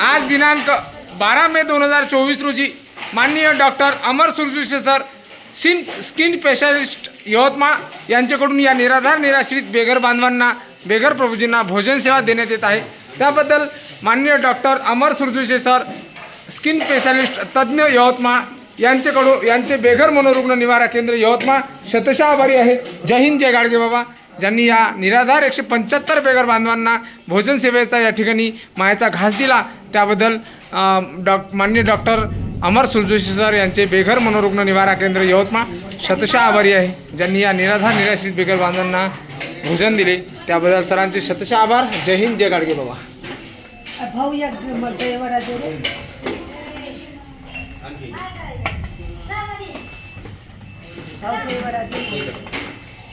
आज दिनांक बारा मे दोन हजार चोवीस रोजी माननीय doctor Amar Surjushe sir sin skin specialist Yavatmal यांच्याकडून या निराधार निराश्रित बेघर बांधवांना बेघर प्रभूजींना भोजन सेवा देण्यात येत आहे. त्याबद्दल माननीय doctor Amar Surjushe sir skin specialist तज्ज्ञ यवतमाळ यांच्याकडून यांचे बेघर मनोरुग्ण निवारा केंद्र यवतमाळ शतशः आभारी आहे. जय हिंद जय गाडगे बाबा. ज्यांनी या निराधार एकशे पंच्याहत्तर बेघर बांधवांना भोजन सेवेचा या ठिकाणी मायाचा घास दिला त्याबद्दल डॉ माननीय डॉक्टर अमर सुरजोशी सर यांचे बेघर मनोरुग्ण निवारा केंद्र यवतमाळ शतशः आभारी आहे. ज्यांनी या निराधार निराश्रित बेघर बांधवांना भोजन दिले त्याबद्दल सरांचे शतशः आभार. जय हिंद जय गाडगे बाबा. भाऊ या भाऊ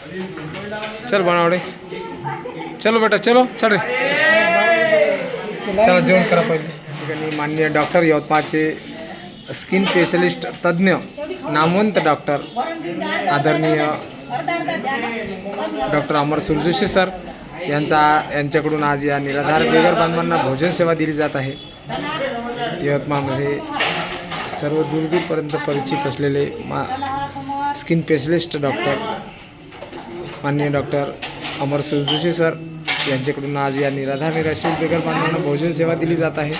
चल बनावडे. चलो बेटा चलो चल रे. चला जेवण करा पहिले. ठिकाणी माननीय डॉक्टर यवतमाळचे स्किन स्पेशलिस्ट तज्ज्ञ नामवंत डॉक्टर आदरणीय डॉक्टर अमर सुरजोशी सर यांचा यांच्याकडून आज या निराधार बेघर बांधवांना भोजन सेवा दिली जात आहे. यवतमाळमध्ये सर्व दूरदूरपर्यंत परिचित असलेले मा स्किन स्पेशलिस्ट डॉक्टर माननीय डॉक्टर अमर सुरजोशी सर यांच्याकडून आज या निराधार निराश्रित बेघर बांधवांना भोजन सेवा दिली जात आहे.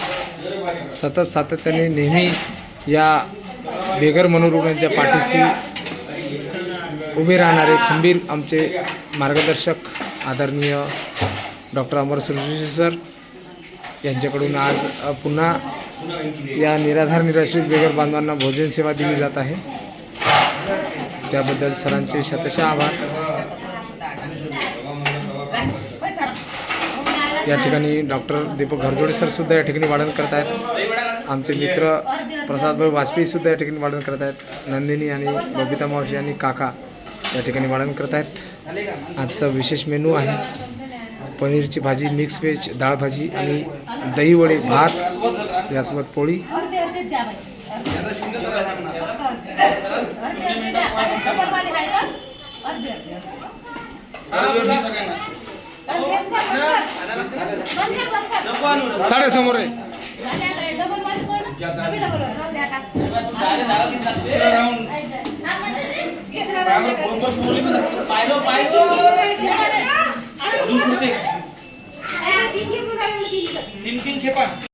सतत सातत्याने नेहमी या बेघर मनोरुग्णांच्या पाठीशी उभे राहणारे खंबीर आमचे मार्गदर्शक आदरणीय डॉक्टर अमर सुरजोशी सर यांच्याकडून आज पुन्हा या निराधार निराश्रित बेघर बांधवांना भोजन सेवा दिली जात आहे. त्याबद्दल सरांचे शतशः आभार. या ठिकाणी डॉक्टर दीपक घरजोडे सरसुद्धा या ठिकाणी वाढण करत आहेत. आमचे मित्र प्रसादभाई वाजपेयीसुद्धा या ठिकाणी वाढण करत आहेत. नंदिनी आणि बबिता मावशी आणि काका या ठिकाणी वाढण करत आहेत. आजचा विशेष मेनू आहे पनीरची भाजी मिक्स व्हेज डाळ भाजी आणि दहीवडे भात यासोबत पोळी. साडे समोर आहे तीन तीन खेपा